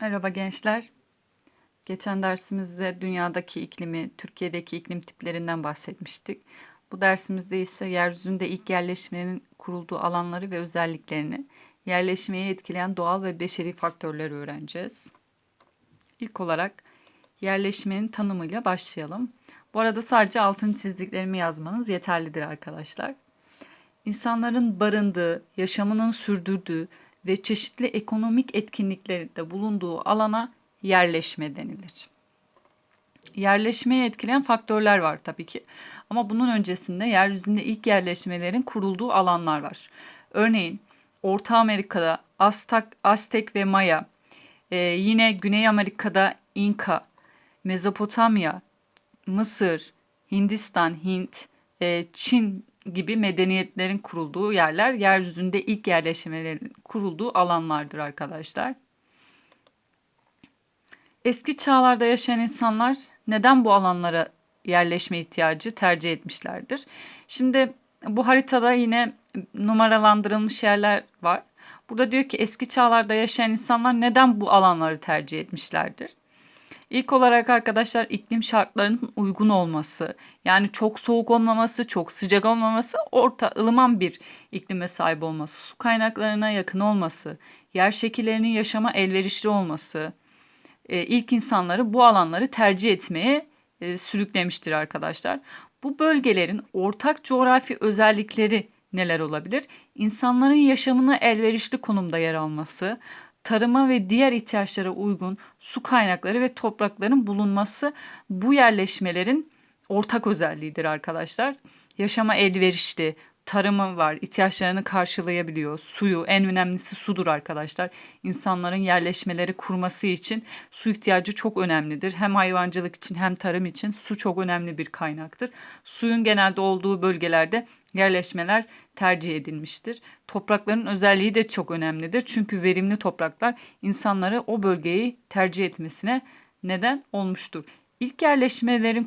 Merhaba gençler. Geçen dersimizde dünyadaki iklimi, Türkiye'deki iklim tiplerinden bahsetmiştik. Bu dersimizde ise yeryüzünde ilk yerleşmenin kurulduğu alanları ve özelliklerini, yerleşmeyi etkileyen doğal ve beşeri faktörleri öğreneceğiz. İlk olarak yerleşmenin tanımıyla başlayalım. Bu arada sadece altını çizdiklerimi yazmanız yeterlidir arkadaşlar. İnsanların barındığı, yaşamının sürdürdüğü ve çeşitli ekonomik etkinliklerinde bulunduğu alana yerleşme denilir. Yerleşmeyi etkileyen faktörler var tabii ki. Ama bunun öncesinde yeryüzünde ilk yerleşmelerin kurulduğu alanlar var. Örneğin Orta Amerika'da Aztek, Aztek ve Maya, ee, yine Güney Amerika'da İnka, Mezopotamya, Mısır, Hindistan, Hint, e, Çin gibi medeniyetlerin kurulduğu yerler yeryüzünde ilk yerleşmelerin kurulduğu alanlardır arkadaşlar. Eski çağlarda yaşayan insanlar neden bu alanlara yerleşme ihtiyacı tercih etmişlerdir? Şimdi bu haritada yine numaralandırılmış yerler var. Burada diyor ki eski çağlarda yaşayan insanlar neden bu alanları tercih etmişlerdir? İlk olarak arkadaşlar iklim şartlarının uygun olması, yani çok soğuk olmaması, çok sıcak olmaması, orta ılıman bir iklime sahip olması, su kaynaklarına yakın olması, yer şekillerinin yaşama elverişli olması, e, ilk insanları bu alanları tercih etmeye e, sürüklemiştir arkadaşlar. Bu bölgelerin ortak coğrafi özellikleri neler olabilir? İnsanların yaşamına elverişli konumda yer alması, tarıma ve diğer ihtiyaçlara uygun su kaynakları ve toprakların bulunması bu yerleşmelerin ortak özelliğidir arkadaşlar. Yaşama elverişli, tarımı var, ihtiyaçlarını karşılayabiliyor. Suyu, en önemlisi sudur arkadaşlar. İnsanların yerleşmeleri kurması için su ihtiyacı çok önemlidir. Hem hayvancılık için hem tarım için su çok önemli bir kaynaktır. Suyun genelde olduğu bölgelerde yerleşmeler tercih edilmiştir. Toprakların özelliği de çok önemlidir. Çünkü verimli topraklar insanları o bölgeyi tercih etmesine neden olmuştur. İlk yerleşmelerin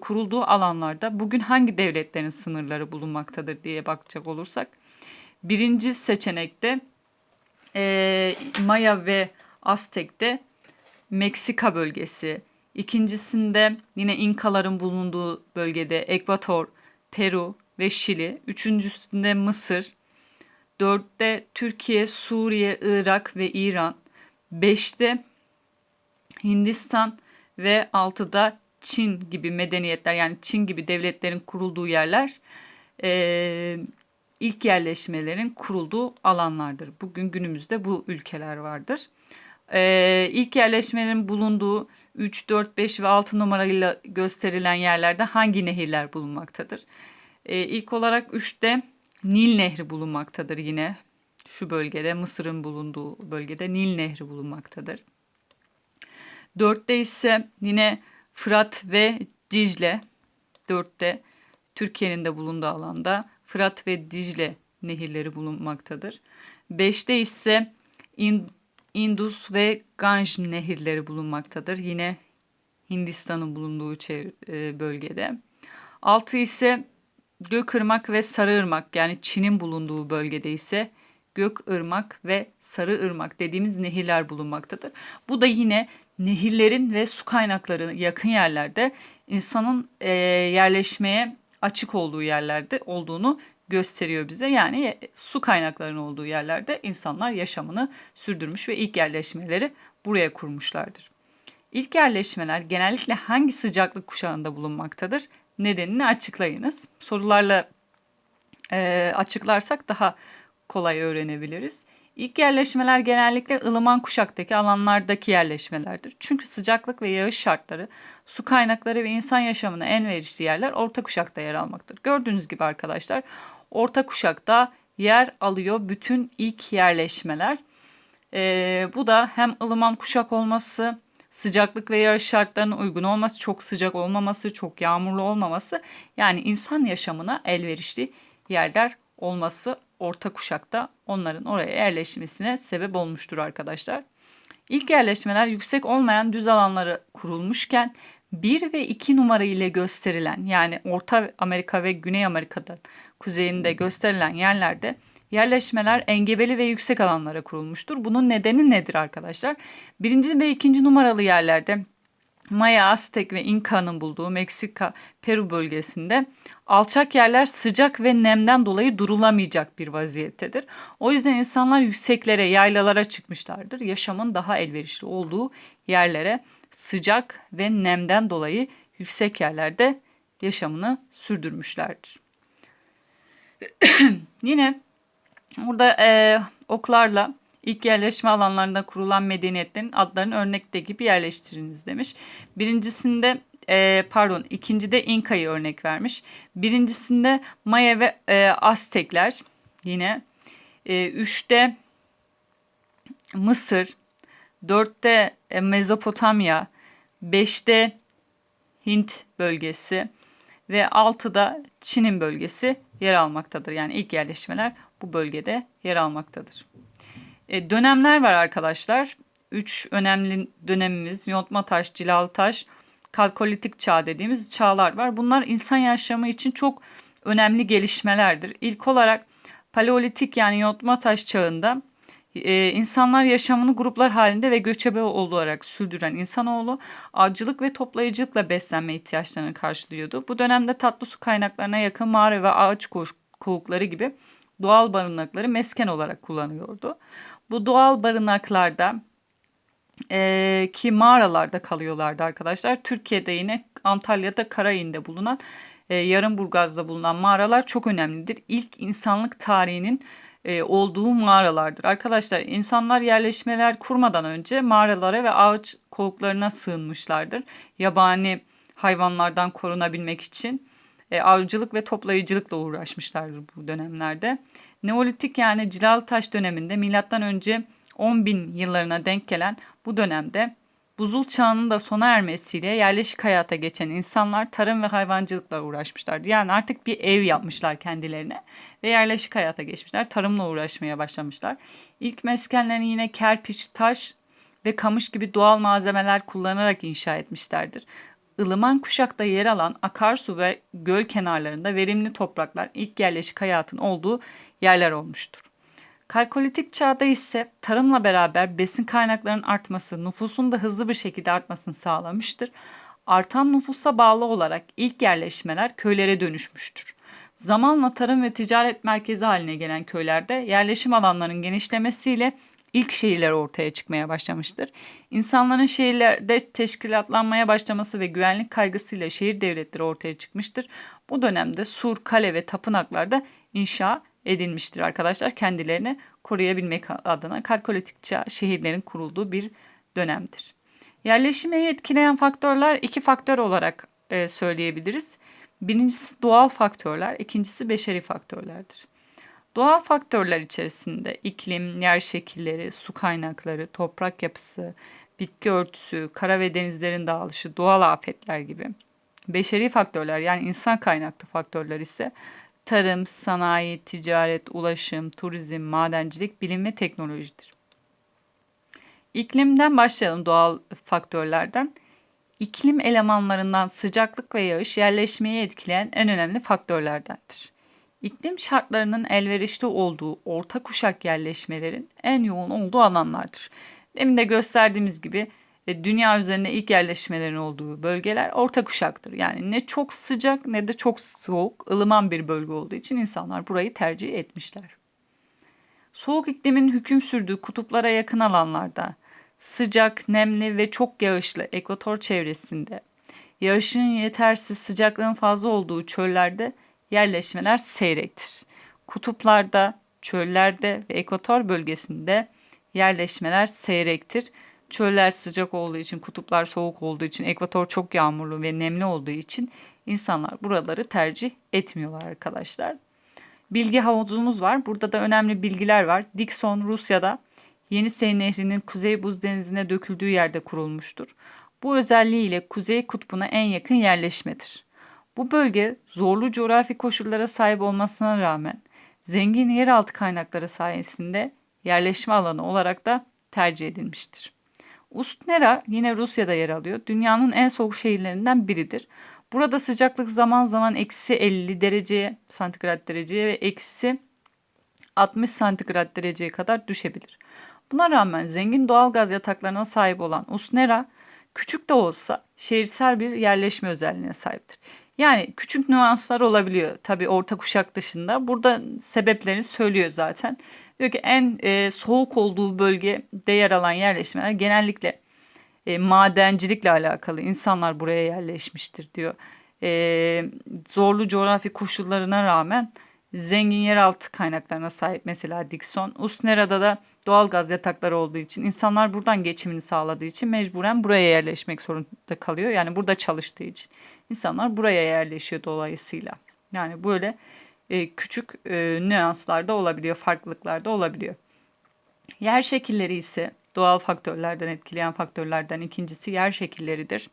kurulduğu alanlarda bugün hangi devletlerin sınırları bulunmaktadır diye bakacak olursak. Birinci seçenekte e, Maya ve Aztek'te Meksika bölgesi. İkincisinde yine İnkaların bulunduğu bölgede Ekvator, Peru ve Şili. Üçüncüsünde Mısır. Dörtte Türkiye, Suriye, Irak ve İran. Beşte Hindistan ve altıda Çin gibi medeniyetler yani Çin gibi devletlerin kurulduğu yerler e, ilk yerleşmelerin kurulduğu alanlardır. Bugün günümüzde bu ülkeler vardır. E, ilk yerleşmelerin bulunduğu 3, 4, 5 ve 6 numarayla gösterilen yerlerde hangi nehirler bulunmaktadır? E, ilk olarak 3'te Nil Nehri bulunmaktadır yine. Şu bölgede Mısır'ın bulunduğu bölgede Nil Nehri bulunmaktadır. Dörtte ise yine Fırat ve Dicle. Dörtte Türkiye'nin de bulunduğu alanda Fırat ve Dicle nehirleri bulunmaktadır. Beşte ise Indus ve Ganj nehirleri bulunmaktadır. Yine Hindistan'ın bulunduğu e, bölgede. Altı ise Gökırmak ve Sarıırmak yani Çin'in bulunduğu bölgede ise Gökırmak ve Sarıırmak dediğimiz nehirler bulunmaktadır. Bu da yine nehirlerin ve su kaynakları yakın yerlerde insanın e, yerleşmeye açık olduğu yerlerde olduğunu gösteriyor bize. Yani e, su kaynaklarının olduğu yerlerde insanlar yaşamını sürdürmüş ve ilk yerleşmeleri buraya kurmuşlardır. İlk yerleşmeler genellikle hangi sıcaklık kuşağında bulunmaktadır? Nedenini açıklayınız. Sorularla e, açıklarsak daha kolay öğrenebiliriz. İlk yerleşmeler genellikle ılıman kuşaktaki alanlardaki yerleşmelerdir. Çünkü sıcaklık ve yağış şartları, su kaynakları ve insan yaşamına en verişli yerler orta kuşakta yer almaktır. Gördüğünüz gibi arkadaşlar orta kuşakta yer alıyor bütün ilk yerleşmeler. Ee, bu da hem ılıman kuşak olması, sıcaklık ve yağış şartlarına uygun olması, çok sıcak olmaması, çok yağmurlu olmaması yani insan yaşamına elverişli yerler olması orta kuşakta onların oraya yerleşmesine sebep olmuştur arkadaşlar. İlk yerleşmeler yüksek olmayan düz alanları kurulmuşken 1 ve 2 numara ile gösterilen yani Orta Amerika ve Güney Amerika'da kuzeyinde gösterilen yerlerde yerleşmeler engebeli ve yüksek alanlara kurulmuştur. Bunun nedeni nedir arkadaşlar? Birinci ve ikinci numaralı yerlerde Maya, Aztek ve İnka'nın bulduğu Meksika, Peru bölgesinde alçak yerler sıcak ve nemden dolayı durulamayacak bir vaziyettedir. O yüzden insanlar yükseklere, yaylalara çıkmışlardır. Yaşamın daha elverişli olduğu yerlere sıcak ve nemden dolayı yüksek yerlerde yaşamını sürdürmüşlerdir. Yine burada e, oklarla ilk yerleşme alanlarında kurulan medeniyetlerin adlarını örnekte gibi yerleştiriniz demiş. Birincisinde e, pardon ikincide İnka'yı örnek vermiş. Birincisinde Maya ve e, Aztekler yine. E, üçte Mısır, dörtte e, Mezopotamya, beşte Hint bölgesi ve altıda Çin'in bölgesi yer almaktadır. Yani ilk yerleşmeler bu bölgede yer almaktadır. E, dönemler var arkadaşlar. Üç önemli dönemimiz yontma taş, cilalı taş, kalkolitik çağ dediğimiz çağlar var. Bunlar insan yaşamı için çok önemli gelişmelerdir. İlk olarak paleolitik yani yontma taş çağında e, insanlar yaşamını gruplar halinde ve göçebe olarak sürdüren insanoğlu avcılık ve toplayıcılıkla beslenme ihtiyaçlarını karşılıyordu. Bu dönemde tatlı su kaynaklarına yakın mağara ve ağaç kovukları gibi doğal barınakları mesken olarak kullanıyordu. Bu doğal barınaklarda e, ki mağaralarda kalıyorlardı arkadaşlar. Türkiye'de yine Antalya'da Karayin'de bulunan e, Yarımburgaz'da bulunan mağaralar çok önemlidir. İlk insanlık tarihinin e, olduğu mağaralardır. Arkadaşlar insanlar yerleşmeler kurmadan önce mağaralara ve ağaç kovuklarına sığınmışlardır. Yabani hayvanlardan korunabilmek için e, avcılık ve toplayıcılıkla uğraşmışlardır bu dönemlerde. Neolitik yani cilal taş döneminde milattan önce 10 bin yıllarına denk gelen bu dönemde buzul çağının da sona ermesiyle yerleşik hayata geçen insanlar tarım ve hayvancılıkla uğraşmışlardı. Yani artık bir ev yapmışlar kendilerine ve yerleşik hayata geçmişler. Tarımla uğraşmaya başlamışlar. İlk meskenlerini yine kerpiç, taş ve kamış gibi doğal malzemeler kullanarak inşa etmişlerdir. Ilıman kuşakta yer alan akarsu ve göl kenarlarında verimli topraklar ilk yerleşik hayatın olduğu yerler olmuştur. Kalkolitik çağda ise tarımla beraber besin kaynaklarının artması, nüfusun da hızlı bir şekilde artmasını sağlamıştır. Artan nüfusa bağlı olarak ilk yerleşmeler köylere dönüşmüştür. Zamanla tarım ve ticaret merkezi haline gelen köylerde yerleşim alanlarının genişlemesiyle ilk şehirler ortaya çıkmaya başlamıştır. İnsanların şehirlerde teşkilatlanmaya başlaması ve güvenlik kaygısıyla şehir devletleri ortaya çıkmıştır. Bu dönemde sur, kale ve tapınaklar da inşa edilmiştir arkadaşlar. Kendilerini koruyabilmek adına kalkolitik çağ şehirlerin kurulduğu bir dönemdir. Yerleşimi etkileyen faktörler iki faktör olarak e, söyleyebiliriz. Birincisi doğal faktörler, ikincisi beşeri faktörlerdir. Doğal faktörler içerisinde iklim, yer şekilleri, su kaynakları, toprak yapısı, bitki örtüsü, kara ve denizlerin dağılışı, doğal afetler gibi. Beşeri faktörler yani insan kaynaklı faktörler ise tarım, sanayi, ticaret, ulaşım, turizm, madencilik, bilim ve teknolojidir. İklimden başlayalım doğal faktörlerden. İklim elemanlarından sıcaklık ve yağış yerleşmeyi etkileyen en önemli faktörlerdendir. İklim şartlarının elverişli olduğu orta kuşak yerleşmelerin en yoğun olduğu alanlardır. Demin de gösterdiğimiz gibi e, dünya üzerinde ilk yerleşmelerin olduğu bölgeler orta kuşaktır. Yani ne çok sıcak ne de çok soğuk, ılıman bir bölge olduğu için insanlar burayı tercih etmişler. Soğuk iklimin hüküm sürdüğü kutuplara yakın alanlarda, sıcak, nemli ve çok yağışlı ekvator çevresinde, yağışın yetersiz, sıcaklığın fazla olduğu çöllerde yerleşmeler seyrektir. Kutuplarda, çöllerde ve ekvator bölgesinde yerleşmeler seyrektir. Çöller sıcak olduğu için, kutuplar soğuk olduğu için, ekvator çok yağmurlu ve nemli olduğu için insanlar buraları tercih etmiyorlar arkadaşlar. Bilgi havuzumuz var. Burada da önemli bilgiler var. Dikson Rusya'da Yenisey Nehri'nin Kuzey Buz Denizi'ne döküldüğü yerde kurulmuştur. Bu özelliğiyle Kuzey Kutbu'na en yakın yerleşmedir. Bu bölge zorlu coğrafi koşullara sahip olmasına rağmen zengin yeraltı kaynakları sayesinde yerleşme alanı olarak da tercih edilmiştir. Ustnera yine Rusya'da yer alıyor. Dünyanın en soğuk şehirlerinden biridir. Burada sıcaklık zaman zaman eksi 50 dereceye, santigrat dereceye ve eksi 60 santigrat dereceye kadar düşebilir. Buna rağmen zengin doğal gaz yataklarına sahip olan Usnera küçük de olsa şehirsel bir yerleşme özelliğine sahiptir. Yani küçük nüanslar olabiliyor tabii orta kuşak dışında. Burada sebeplerini söylüyor zaten. Diyor ki en e, soğuk olduğu bölgede yer alan yerleşmeler genellikle e, madencilikle alakalı insanlar buraya yerleşmiştir diyor. E, zorlu coğrafi koşullarına rağmen zengin yeraltı kaynaklarına sahip mesela Dixon. Usnera'da da doğal gaz yatakları olduğu için insanlar buradan geçimini sağladığı için mecburen buraya yerleşmek zorunda kalıyor. Yani burada çalıştığı için insanlar buraya yerleşiyor dolayısıyla. Yani böyle e, küçük e, nüanslar da olabiliyor, farklılıklar da olabiliyor. Yer şekilleri ise doğal faktörlerden etkileyen faktörlerden ikincisi yer şekilleridir.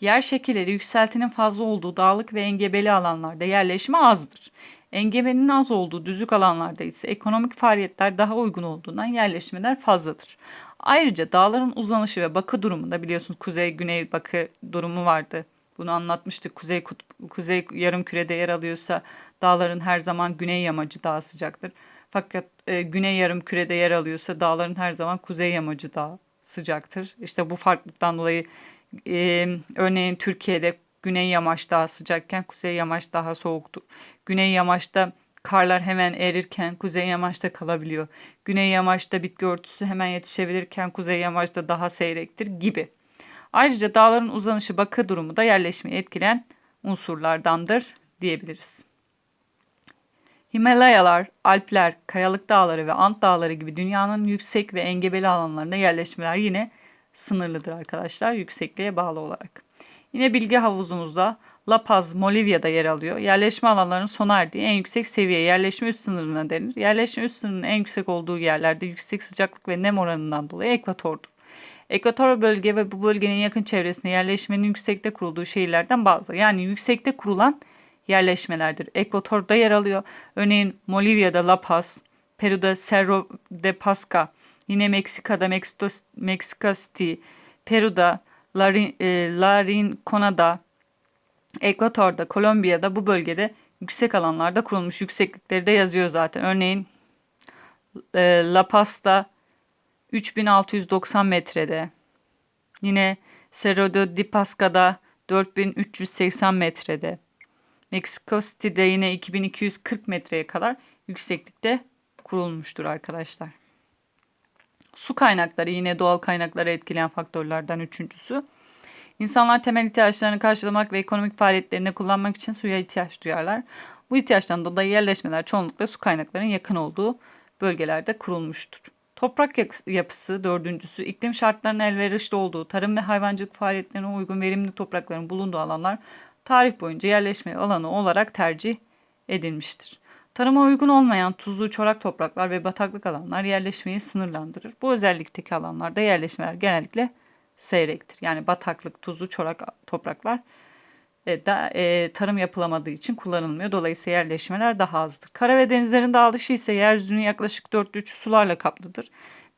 Yer şekilleri yükseltinin fazla olduğu dağlık ve engebeli alanlarda yerleşme azdır. Engebenin az olduğu düzlük alanlarda ise ekonomik faaliyetler daha uygun olduğundan yerleşmeler fazladır. Ayrıca dağların uzanışı ve bakı durumunda biliyorsunuz kuzey güney bakı durumu vardı. Bunu anlatmıştık. Kuzey kutup, kuzey yarım kürede yer alıyorsa dağların her zaman güney yamacı daha sıcaktır. Fakat e, güney yarım kürede yer alıyorsa dağların her zaman kuzey yamacı daha sıcaktır. İşte bu farklılıktan dolayı e, örneğin Türkiye'de güney yamaç daha sıcakken kuzey yamaç daha soğuktur. Güney yamaçta karlar hemen erirken kuzey yamaçta kalabiliyor. Güney yamaçta bitki örtüsü hemen yetişebilirken kuzey yamaçta daha seyrektir gibi. Ayrıca dağların uzanışı bakı durumu da yerleşmeyi etkileyen unsurlardandır diyebiliriz. Himalayalar, Alpler, Kayalık Dağları ve Ant Dağları gibi dünyanın yüksek ve engebeli alanlarında yerleşmeler yine sınırlıdır arkadaşlar yüksekliğe bağlı olarak. Yine bilgi havuzumuzda La Paz, Molivya'da yer alıyor. Yerleşme alanlarının sona erdiği en yüksek seviye yerleşme üst sınırına denir. Yerleşme üst sınırının en yüksek olduğu yerlerde yüksek sıcaklık ve nem oranından dolayı ekvatordur. Ekvator bölge ve bu bölgenin yakın çevresinde yerleşmenin yüksekte kurulduğu şehirlerden bazı. Yani yüksekte kurulan yerleşmelerdir. Ekvatorda yer alıyor. Örneğin Molivya'da La Paz, Peru'da Cerro de Pasca, yine Meksika'da Mexico, Mexico City, Peru'da Larin, e, Larincona'da, Ekvator'da, Kolombiya'da bu bölgede yüksek alanlarda kurulmuş yükseklikleri de yazıyor zaten. Örneğin e, La Paz'da 3690 metrede. Yine Cerro de Pasca'da 4380 metrede. Mexico City'de yine 2240 metreye kadar yükseklikte kurulmuştur arkadaşlar. Su kaynakları yine doğal kaynakları etkileyen faktörlerden üçüncüsü. İnsanlar temel ihtiyaçlarını karşılamak ve ekonomik faaliyetlerini kullanmak için suya ihtiyaç duyarlar. Bu ihtiyaçtan dolayı yerleşmeler çoğunlukla su kaynaklarının yakın olduğu bölgelerde kurulmuştur. Toprak yapısı dördüncüsü iklim şartlarının elverişli olduğu, tarım ve hayvancılık faaliyetlerine uygun verimli toprakların bulunduğu alanlar tarih boyunca yerleşme alanı olarak tercih edilmiştir. Tarıma uygun olmayan tuzlu çorak topraklar ve bataklık alanlar yerleşmeyi sınırlandırır. Bu özellikteki alanlarda yerleşmeler genellikle seyrektir. Yani bataklık, tuzlu çorak topraklar e, da, e, tarım yapılamadığı için kullanılmıyor. Dolayısıyla yerleşmeler daha azdır. Kara ve denizlerin dağılışı ise yeryüzünün yaklaşık dörtte üçü sularla kaplıdır.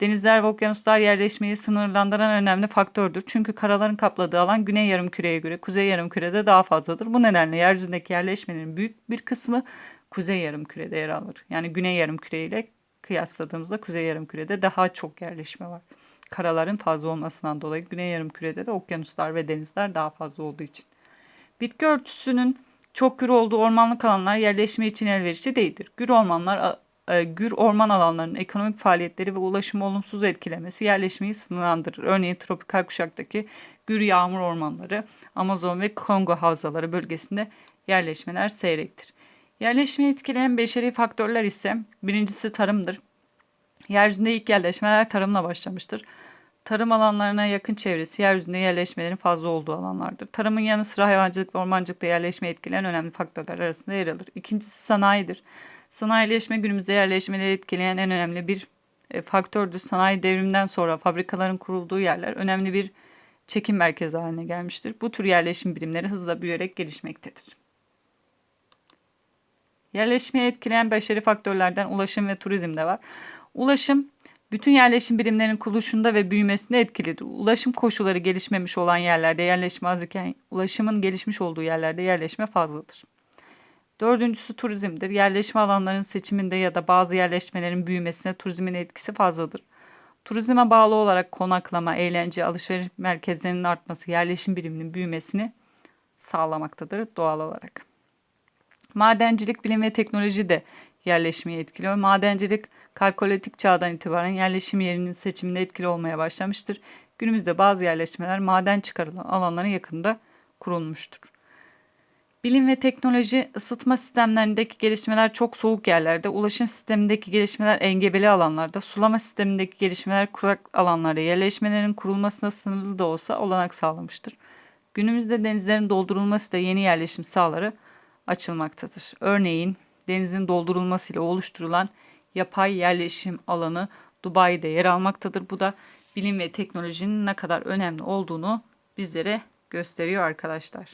Denizler ve okyanuslar yerleşmeyi sınırlandıran önemli faktördür. Çünkü karaların kapladığı alan güney yarımküreye göre kuzey yarımkürede daha fazladır. Bu nedenle yeryüzündeki yerleşmenin büyük bir kısmı kuzey yarımkürede yer alır. Yani güney yarımküre ile kıyasladığımızda kuzey yarımkürede daha çok yerleşme var. Karaların fazla olmasından dolayı güney yarımkürede de okyanuslar ve denizler daha fazla olduğu için. Bitki örtüsünün çok gür olduğu ormanlık alanlar yerleşme için elverişli değildir. Gür ormanlar e, gür orman alanlarının ekonomik faaliyetleri ve ulaşımı olumsuz etkilemesi yerleşmeyi sınırlandırır. Örneğin tropikal kuşaktaki gür yağmur ormanları, Amazon ve Kongo havzaları bölgesinde yerleşmeler seyrektir. Yerleşmeyi etkileyen beşeri faktörler ise birincisi tarımdır. Yeryüzünde ilk yerleşmeler tarımla başlamıştır. Tarım alanlarına yakın çevresi yeryüzünde yerleşmelerin fazla olduğu alanlardır. Tarımın yanı sıra hayvancılık ve ormancılıkta yerleşme etkileyen önemli faktörler arasında yer alır. İkincisi sanayidir. Sanayileşme günümüzde yerleşmeleri etkileyen en önemli bir e, faktördür. Sanayi devriminden sonra fabrikaların kurulduğu yerler önemli bir çekim merkezi haline gelmiştir. Bu tür yerleşim birimleri hızla büyüyerek gelişmektedir. Yerleşmeyi etkileyen başarı faktörlerden ulaşım ve turizm de var. Ulaşım bütün yerleşim birimlerinin kuruluşunda ve büyümesinde etkilidir. Ulaşım koşulları gelişmemiş olan yerlerde yerleşme az ulaşımın gelişmiş olduğu yerlerde yerleşme fazladır. Dördüncüsü turizmdir. Yerleşme alanlarının seçiminde ya da bazı yerleşmelerin büyümesine turizmin etkisi fazladır. Turizme bağlı olarak konaklama, eğlence, alışveriş merkezlerinin artması, yerleşim biriminin büyümesini sağlamaktadır doğal olarak. Madencilik, bilim ve teknoloji de yerleşmeyi etkiliyor. Madencilik kalkolitik çağdan itibaren yerleşim yerinin seçiminde etkili olmaya başlamıştır. Günümüzde bazı yerleşmeler maden çıkarılan alanların yakında kurulmuştur. Bilim ve teknoloji ısıtma sistemlerindeki gelişmeler çok soğuk yerlerde, ulaşım sistemindeki gelişmeler engebeli alanlarda, sulama sistemindeki gelişmeler kurak alanlarda yerleşmelerin kurulmasına sınırlı da olsa olanak sağlamıştır. Günümüzde denizlerin doldurulması da yeni yerleşim sahaları açılmaktadır. Örneğin denizin doldurulmasıyla oluşturulan yapay yerleşim alanı Dubai'de yer almaktadır. Bu da bilim ve teknolojinin ne kadar önemli olduğunu bizlere gösteriyor arkadaşlar.